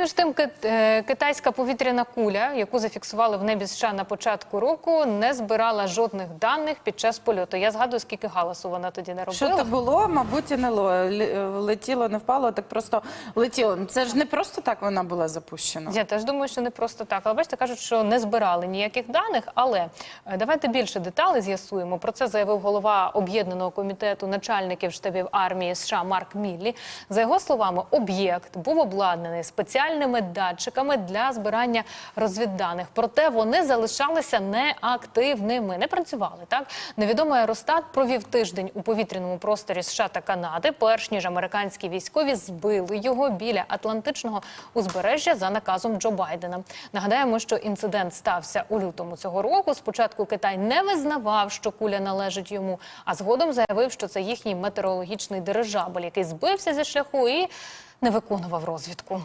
Між тим, е, китайська повітряна куля, яку зафіксували в небі США на початку року, не збирала жодних даних під час польоту. Я згадую, скільки галасу вона тоді не робила. Що то було, мабуть, і не ло- летіло, не впало, так просто летіло. Це ж не просто так вона була запущена. Я теж думаю, що не просто так. Але бачите, кажуть, що не збирали ніяких даних. Але е, давайте більше деталей з'ясуємо. Про це заявив голова об'єднаного комітету начальників штабів армії США Марк Міллі. За його словами, об'єкт був обладнаний спеціальними датчиками для збирання розвідданих. Проте вони залишалися неактивними, не працювали. Так невідомий аеростат провів тиждень у повітряному просторі США та Канади, перш ніж американські військові збили його біля Атлантичного узбережжя за наказом Джо Байдена. Нагадаємо, що інцидент стався у лютому цього року. Спочатку Китай не визнавав, що куля належить йому, а згодом заявив, що це їхній метеорологічний дирижабль, який збився зі шляху і не виконував розвідку.